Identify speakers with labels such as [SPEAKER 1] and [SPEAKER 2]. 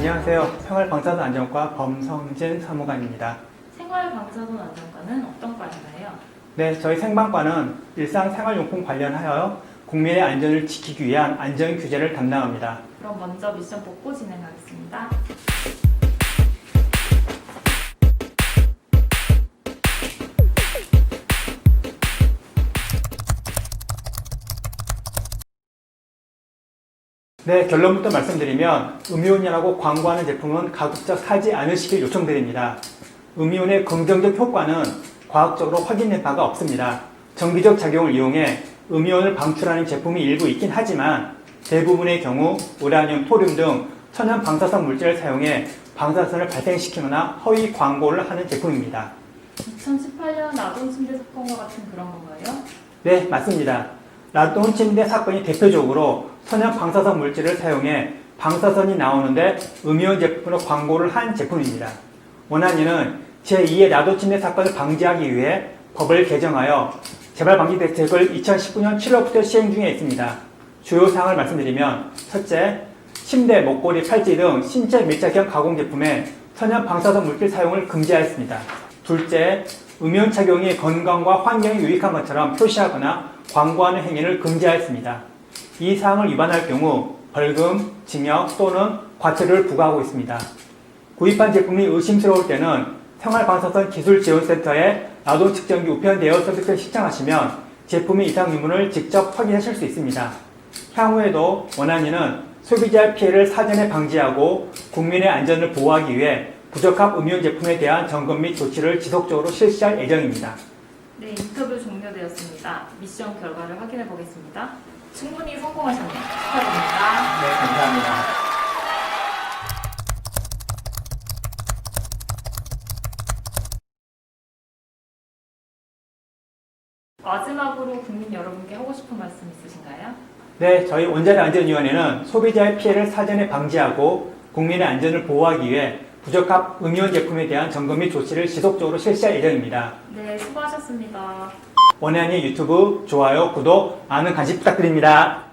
[SPEAKER 1] 안녕하세요. 생활방사선 안전과 범성진 사무관입니다.
[SPEAKER 2] 생활방사선 안전과는 어떤 과인가요?
[SPEAKER 1] 네, 저희 생방과는 일상 생활용품 관련하여 국민의 안전을 지키기 위한 안전 규제를 담당합니다.
[SPEAKER 2] 그럼 먼저 미션 뽑고 진행하겠습니다.
[SPEAKER 1] 네, 결론부터 말씀드리면 음이온이라고 광고하는 제품은 가급적 사지 않으시길 요청드립니다. 음이온의 긍정적 효과는 과학적으로 확인된 바가 없습니다. 정기적 작용을 이용해 음이온을 방출하는 제품이 일부 있긴 하지만 대부분의 경우 우라늄, 토륨 등 천연 방사성 물질을 사용해 방사선을 발생시키거나 허위 광고를 하는 제품입니다.
[SPEAKER 2] 2018년 아동 침대 사건과 같은 그런 건가요?
[SPEAKER 1] 네, 맞습니다. 라돈 침대 사건이 대표적으로 천연 방사선 물질을 사용해 방사선이 나오는데 음이온 제품으로 광고를 한 제품입니다. 원안위는 제2의 라돈 침대 사건을 방지하기 위해 법을 개정하여 재발 방지 대책을 2019년 7월부터 시행 중에 있습니다. 주요 사항을 말씀드리면 첫째, 침대, 목걸이, 팔찌 등 신체 밀착형 가공 제품에 천연 방사선 물질 사용을 금지하였습니다. 둘째, 음이온 착용이 건강과 환경에 유익한 것처럼 표시하거나 광고하는 행위를 금지하였습니다. 이 사항을 위반할 경우 벌금, 징역 또는 과태료를 부과하고 있습니다. 구입한 제품이 의심스러울 때는 생활방사선 기술지원센터에劳动 측정기 우편 대여 서비스를 신청하시면 제품의 이상 유무를 직접 확인하실 수 있습니다. 향후에도 원안위는 소비자의 피해를 사전에 방지하고 국민의 안전을 보호하기 위해 부적합 음이온 제품에 대한 점검 및 조치를 지속적으로 실시할 예정입니다.
[SPEAKER 2] 네, 인터뷰 종료되었습니다. 미션 결과를 확인해 보겠습니다. 충분히 성공하셨네요. 축하드립니다.
[SPEAKER 1] 네, 감사합니다.
[SPEAKER 2] 마지막으로 국민 여러분께 하고 싶은 말씀 있으신가요?
[SPEAKER 1] 네, 저희 원자력 안전위원회는 소비자의 피해를 사전에 방지하고 국민의 안전을 보호하기 위해 부적합 음이온 제품에 대한 점검 및 조치를 지속적으로 실시할 예정입니다.
[SPEAKER 2] 네, 수고하셨습니다.
[SPEAKER 1] 원해안의 유튜브 좋아요, 구독, 많은 관심 부탁드립니다.